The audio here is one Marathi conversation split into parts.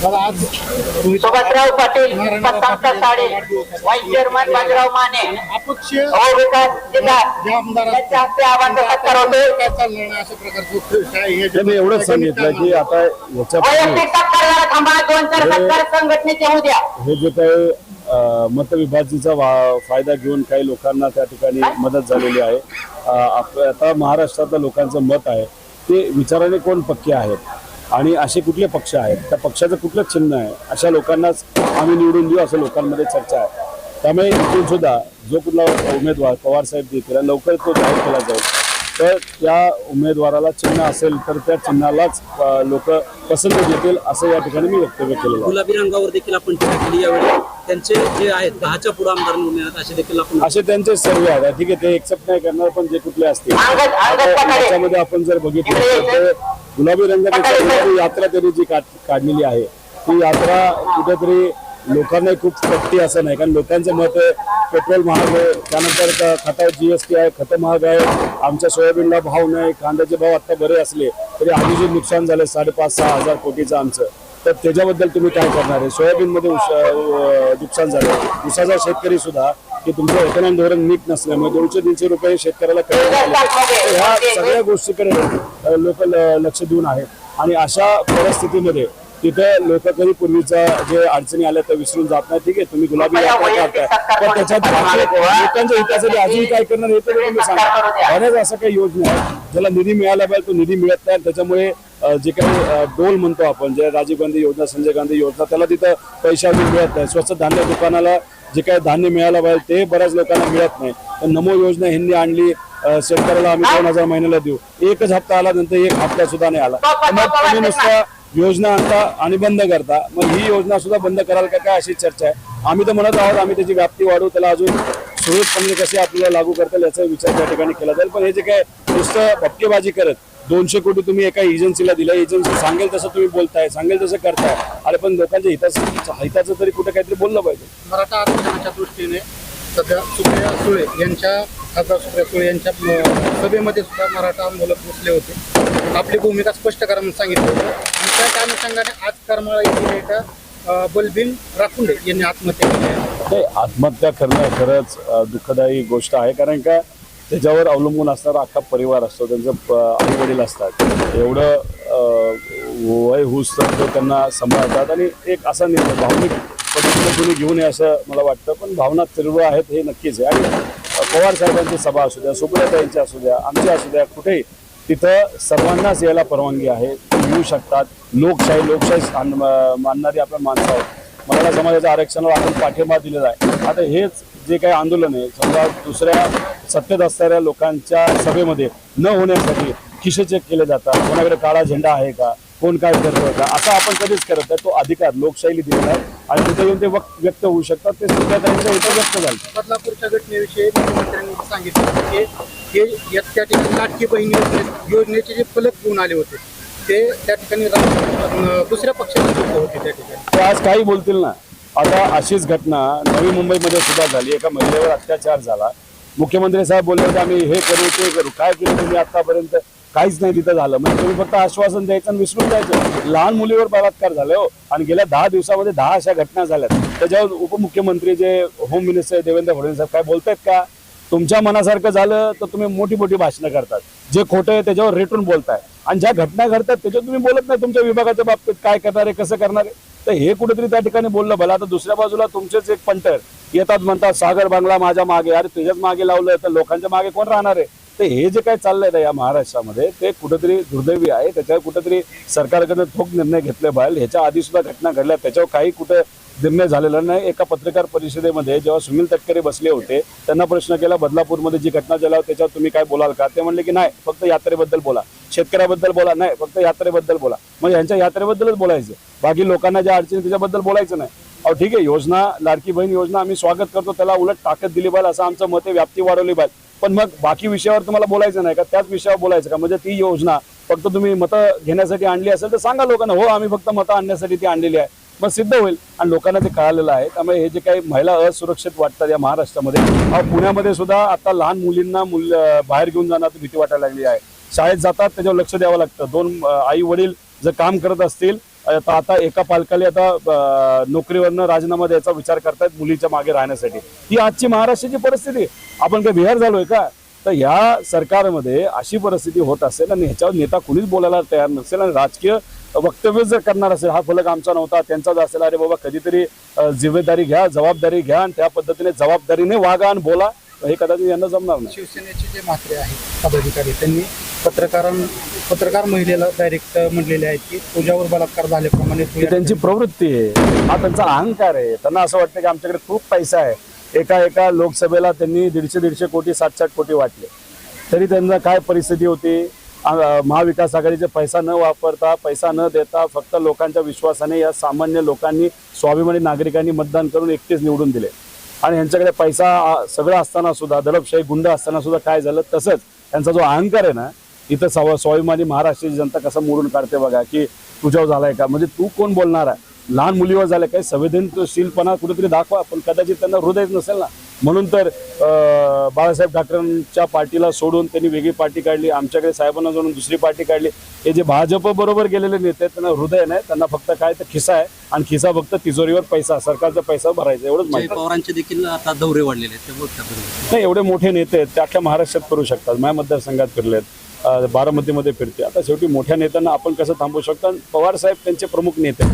सुभाषराव पाटील पाटील साडे. वाईस चेअरमन बाजीराव माने अपक्ष विकास यांच्या हस्ते आवाहन सत्कार होते. एवढंच सांगितलं की आता याच्या वैयक्तिक सत्कार थांबा दोन चार सत्कार संघटनेचे होऊ द्या. हे जे काही वा- फायदा घेऊन काही लोकांना त्या ठिकाणी मदत झालेली आहे. आता महाराष्ट्रातल्या लोकांचं मत आहे. ते विचाराने कोण पक्के आहेत? आणि असे कुठले पक्ष आहेत? त्या पक्षाचं कुठलं चिन्ह आहे. अशा लोकांनाच आम्ही निवडून देऊ असं लोकांमध्ये चर्चा आहे. त्यामुळे इथून सुद्धा जो कुठला उमेदवार पवार साहेब देतील लवकर तो जाहीर केला जाईल. तर त्या उमेदवाराला चिन्ह असेल तर त्या चिन्हालाच लोक पसंत देतील असं या ठिकाणी मी वक्तव्य आहे. गुलाबी रंगावर देखील आपण टीका केली यावेळी. त्यांचे जे आहेत दहाच्या पुढे आमदार असे देखील आपण असे त्यांचे सर्वे आहेत. ठीक आहे ते एक्सेप्ट नाही करणार पण जे कुठले असतील. त्याच्यामध्ये आपण जर बघितलं तर गुलाबी रंगाची यात्रा त्यांनी जी काढ- काढलेली आहे ती यात्रा कुठेतरी लोकांना खूप पटते असं नाही कारण लोकांचं मत आहे पेट्रोल महाग आहे त्यानंतर क- खतावर जीएसटी आहे खतं महाग आहे आमच्या सोयाबीनला भाव नाही कांद्याचे भाव आता बरे असले तरी आधी जे नुकसान झालं साडेपाच सहा हजार कोटीचं आमचं तर त्याच्याबद्दल तुम्ही काय करणार आहे? सोयाबीनमध्ये नुकसान झालं उसाचा शेतकरी सुद्धा की तुमचं इकॉनॉमिक धोरण नीट नसल्यामुळे दोनशे तीनशे रुपये शेतकऱ्याला तर ह्या सगळ्या गोष्टीकडे लोक लक्ष देऊन आहेत. आणि अशा परिस्थितीमध्ये तिथं लोक कधी पूर्वीचा जे अडचणी आल्या तर विसरून जात नाही ठीक आहे तुम्ही गुलाबी करताय पण त्याच्यात लोकांच्या हितासाठी अजून काय करणार हे तरी तुम्ही सांगा. बऱ्याच असं काही योजना आहे ज्याला निधी मिळाला पाहिजे तो निधी मिळत नाही. त्याच्यामुळे जे काही डोल म्हणतो आपण जे राजीव गांधी योजना संजय गांधी योजना त्याला तिथं पैसे अजून मिळत नाही. स्वच्छ धान्य दुकानाला जे काही धान्य मिळायला पाहिजे ते बऱ्याच लोकांना मिळत नाही. तर नमो योजना ह्यांनी आणली शेतकऱ्याला आम्ही दोन हजार महिन्याला देऊ. एकच हप्ता आला नंतर एक हप्ता सुद्धा नाही आला. मग तुम्ही नुसता योजना आणता आणि बंद करता. मग ही योजना सुद्धा बंद कराल का? काय अशी चर्चा आहे? आम्ही तर म्हणत आहोत आम्ही त्याची व्याप्ती वाढवू त्याला अजून सुरळीतपणे कशी आपल्याला लागू करता याचा विचार त्या ठिकाणी केला जाईल. पण हे जे काय नुसतं भपकेबाजी करत दोनशे कोटी तुम्ही एका एजन्सीला दिल्या एजन्सी सांगेल तसं तुम्ही बोलताय सांगेल तसं करताय. अरे पण लोकांच्या हिताचं हिताचं तरी कुठे काहीतरी बोललं पाहिजे. मराठा आरक्षणाच्या दृष्टीने सध्या सुप्रिया सुळे यांच्या खासदार सुप्रिया सुळे यांच्या सभेमध्ये सुद्धा मराठा आंदोलक बसले होते. आपली भूमिका स्पष्ट करा म्हणून सांगितलं होतं. आणि त्या अनुषंगाने आज करमाळा येथील एका बलबीन राखुंडे यांनी आत्महत्या केली आत्महत्या करणं खरंच दुःखदायी गोष्ट आहे. कारण का त्याच्यावर अवलंबून असणारा अख्खा परिवार असतो त्यांचं आई वडील असतात. एवढं वय हुस तर त्यांना सांभाळतात आणि एक असा निर्णय भावनिक पद्धतीने कोणी घेऊ नये असं मला वाटतं. पण भावना तीव्र आहेत हे नक्कीच आहे. आणि पवार साहेबांची सभा असू द्या सुप्रियाताईंची असू द्या आमची असू द्या कुठेही तिथं सर्वांनाच यायला परवानगी आहे. येऊ शकतात. लोकशाही लोकशाही मानणारी आपण माणसं आहोत. मराठा समाजाच्या आरक्षणाला आपण पाठिंबा दिलेला आहे. आता हेच जे काही आंदोलन आहे समजा दुसऱ्या सत्तेत असणाऱ्या लोकांच्या सभेमध्ये न होण्यासाठी खिशे चेक केले जातात. कोणाकडे काळा झेंडा आहे का? कोण काय करतोय का? असं आपण कधीच करत नाही. तो अधिकार लोकशाहीला दिलेला आहे. आणि तिथे येऊन ते वक्त व्यक्त होऊ शकतात. ते सुद्धा त्यांच्या इथं व्यक्त झालं. बदलापूरच्या घटनेविषयी मुख्यमंत्र्यांनी सांगितलं की हे त्या ठिकाणी लाटकी बहिणी योजने- योजनेचे जे फलक घेऊन आले होते ते त्या ठिकाणी दुसऱ्या पक्षाचे लोक होते त्या ठिकाणी. ते आज काही बोलतील ना. आता अशीच घटना नवी मुंबईमध्ये सुद्धा झाली. एका महिलेवर अत्याचार झाला. मुख्यमंत्री साहेब बोलले होते आम्ही हे करू ते करू. काय केलं तुम्ही आतापर्यंत? काहीच नाही तिथं झालं. म्हणजे तुम्ही फक्त आश्वासन द्यायचं आणि विसरून जायचं. लहान मुलीवर बलात्कार झाले हो. आणि गेल्या दहा दिवसामध्ये दहा अशा घटना झाल्यात. त्याच्यावर उपमुख्यमंत्री जे होम मिनिस्टर देवेंद्र फडणवीस साहेब काय बोलतायत का? तुमच्या मनासारखं झालं तर तुम्ही मोठी मोठी भाषणं करतात. जे खोटं आहे त्याच्यावर रेटून बोलताय. आणि ज्या घटना घडतात त्याच्यावर तुम्ही बोलत नाही तुमच्या विभागाच्या बाबतीत. काय करणार आहे कसं करणार आहे? तर हे कुठेतरी त्या ठिकाणी बोललं भला आता दुसऱ्या बाजूला तुमचेच एक पंटर येतात म्हणतात सागर बांगला माझ्या मागे. अरे तुझ्याच मागे लावलं तर लोकांच्या मागे कोण राहणार आहे? तर हे जे काय चाललंय ना या महाराष्ट्रामध्ये ते कुठेतरी दुर्दैवी आहे. त्याच्यावर कुठेतरी सरकारकडे ठोक निर्णय घेतले पाहिजे. ह्याच्या आधी सुद्धा घटना घडल्या. त्याच्यावर काही कुठं निर्णय झालेला नाही. एका पत्रकार परिषदेमध्ये जेव्हा सुनील तटकरे बसले होते त्यांना प्रश्न केला बदलापूरमध्ये जी घटना झाल्या त्याच्यावर तुम्ही काय बोलाल का? ते म्हणले की नाही फक्त यात्रेबद्दल बोला. शेतकऱ्याबद्दल बोला नाही फक्त यात्रेबद्दल बोला. म्हणजे यांच्या यात्रेबद्दलच बोलायचं. बाकी लोकांना ज्या अडचणी त्याच्याबद्दल बोलायचं नाही. अहो ठीक आहे योजना लाडकी बहीण योजना आम्ही स्वागत करतो त्याला उलट ताकद दिली पाहिजे असं आमचं मत आहे व्याप्ती वाढवली पाहिजे. पण मग बाकी विषयावर तुम्हाला बोलायचं नाही का? त्याच विषयावर बोलायचं का? म्हणजे ती योजना फक्त तुम्ही मतं घेण्यासाठी आणली असेल तर सांगा लोकांना हो आम्ही फक्त मतं आणण्यासाठी ती आणलेली आहे. मग सिद्ध होईल. आणि लोकांना ते कळालेलं आहे. त्यामुळे हे जे काही महिला असुरक्षित वाटतात या महाराष्ट्रामध्ये पुण्यामध्ये सुद्धा आता लहान मुलींना मुल बाहेर घेऊन जाण्यात भीती वाटायला लागली आहे. शाळेत जातात त्याच्यावर लक्ष द्यावं लागतं. दोन आई वडील जर काम करत असतील आता आता एका पालकाला आता नोकरीवरनं राजीनामा द्यायचा विचार करतायत मुलीच्या मागे राहण्यासाठी. ही आजची महाराष्ट्राची परिस्थिती. आपण काय बिहार झालोय का? तर ह्या सरकारमध्ये अशी परिस्थिती होत असेल आणि ह्याच्यावर नेता कुणीच बोलायला तयार नसेल आणि राजकीय वक्तव्य जर करणार असेल हा फलक आमचा नव्हता त्यांचाच असेल अरे बाबा कधीतरी जिम्मेदारी घ्या जबाबदारी घ्या आणि त्या पद्धतीने जबाबदारीने वागा आणि बोला हे कदाचित यांना जमणार नाही. शिवसेनेचे जे म्हात्रे आहेत पदाधिकारी त्यांनी पत्रकारां पत्रकार महिलेला डायरेक्ट म्हणलेले आहेत की तुझ्यावर बलात्कार झाल्याप्रमाणे त्यांची प्रवृत्ती आहे. हा त्यांचा अहंकार आहे. त्यांना असं वाटतं की आमच्याकडे खूप पैसा आहे. एका एका लोकसभेला त्यांनी दीडशे दीडशे कोटी सात साठ कोटी वाटले. तरी त्यांना काय परिस्थिती होती? महाविकास आघाडीचे पैसा न वापरता पैसा न देता फक्त लोकांच्या विश्वासाने या सामान्य लोकांनी स्वाभिमानी नागरिकांनी मतदान करून एकटेच निवडून दिले. आणि यांच्याकडे पैसा सगळं असताना सुद्धा दडपशाही गुंड असताना सुद्धा काय झालं तसंच त्यांचा जो अहंकार आहे ना इथं सव स्वाभिमानी महाराष्ट्राची जनता कसं मोडून काढते बघा की तुझ्यावर झालाय का? म्हणजे तू कोण बोलणार आहे? लहान मुलीवर झालं काही संवेदनशीलपणा कुठेतरी दाखवा पण कदाचित त्यांना हृदयच नसेल ना. म्हणून तर बाळासाहेब ठाकरेंच्या पार्टीला सोडून त्यांनी वेगळी पार्टी काढली आमच्याकडे साहेबांना जोडून दुसरी पार्टी काढली. हे जे भाजप बरोबर गेलेले नेते आहेत, त्यांना हृदय नाही त्यांना फक्त काय तर खिसा आहे. आणि खिसा फक्त तिजोरीवर पैसा सरकारचा पैसा भरायचा एवढंच माहिती. पवारांचे देखील आता दौरे वाढलेले. नाही एवढे मोठे नेते आहेत ते अख्ख्या महाराष्ट्रात करू शकतात. माझ्या मतदारसंघात फिरलेत बारामतीमध्ये फिरते. आता शेवटी मोठ्या नेत्यांना आपण कसं थांबवू शकतो? आणि पवार साहेब त्यांचे प्रमुख नेते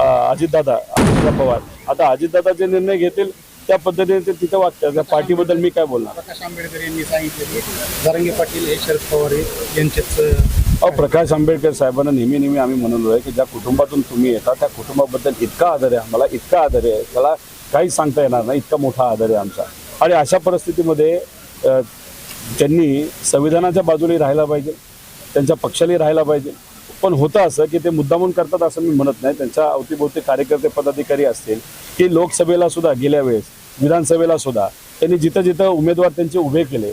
अजितदादा अजितदादा पवार. आता अजितदादा जे निर्णय घेतील त्या पद्धतीने ते तिथं वागतात. त्या पार्टीबद्दल मी काय बोलणार? प्रकाश आंबेडकर यांनी सांगितले की जरांगे पाटील हे शरद पवार यांचेच अं, अहो प्रकाश आंबेडकर साहेबांना नेहमी नेहमी आम्ही म्हणलो आहे की ज्या कुटुंबातून तुम्ही येता त्या कुटुंबाबद्दल इतका आदर आहे आम्हाला इतका आदर आहे. त्याला काहीच सांगता येणार नाही इतका मोठा आदर आहे आमचा. आणि अशा परिस्थितीमध्ये त्यांनी संविधानाच्या बाजूने राहायला पाहिजे त्यांच्या पक्षालाही राहायला पाहिजे. पण होतं असं की ते मुद्दामून करतात असं मी म्हणत नाही. त्यांच्या अवतीभोवती कार्यकर्ते पदाधिकारी असतील की लोकसभेला सुद्धा गेल्या वेळेस विधानसभेला सुद्धा त्यांनी जिथं जिथं उमेदवार त्यांचे उभे केले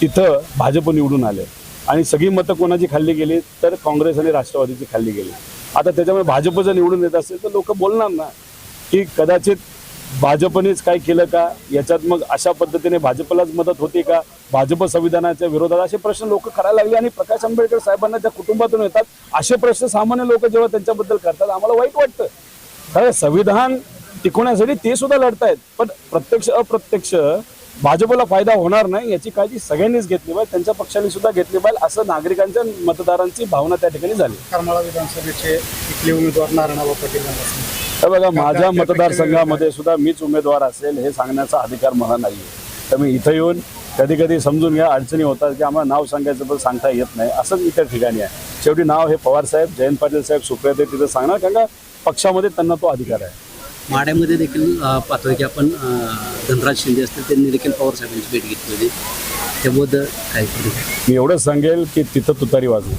तिथं भाजप निवडून आले. आणि सगळी मतं कोणाची खाल्ली गेली तर काँग्रेस आणि राष्ट्रवादीची खाल्ली गेली. आता त्याच्यामुळे भाजप जर निवडून येत असेल तर लोक बोलणार ना की कदाचित भाजपनेच काय केलं का? याच्यात मग अशा पद्धतीने भाजपलाच मदत होती का? भाजप संविधानाच्या विरोधात असे प्रश्न लोक करायला लागले आणि प्रकाश आंबेडकर साहेबांना त्या कुटुंबातून येतात असे प्रश्न सामान्य लोक जेव्हा त्यांच्याबद्दल करतात आम्हाला वाईट वाटतं. कारण संविधान टिकवण्यासाठी ते सुद्धा लढतायत. पण प्रत्यक्ष अप्रत्यक्ष भाजपला फायदा होणार नाही याची काळजी सगळ्यांनीच घेतली पाहिजे त्यांच्या पक्षाने सुद्धा घेतली पाहिजे असं नागरिकांच्या मतदारांची भावना त्या ठिकाणी झाली. करमाळा विधानसभेचे इथले उमेदवार नारायणराव पाटील. तर बघा माझ्या मतदारसंघामध्ये सुद्धा मीच उमेदवार असेल हे सांगण्याचा अधिकार मला नाही तर मी इथं येऊन कधी कधी समजून घ्या अडचणी होतात की आम्हाला नाव सांगायचं पण सांगता येत नाही असंच इतर ठिकाणी आहे. शेवटी नाव हे पवार साहेब जयंत पाटील साहेब सुप्रिया तिथं सांगणार कारण का पक्षामध्ये त्यांना तो अधिकार आहे. माड्यामध्ये देखील पाहतोय की आपण धनराज शिंदे असतील त्यांनी देखील पवार साहेबांची भेट घेतली होती त्याबद्दल काय मी एवढंच सांगेल की तिथं तुतारी वाजली.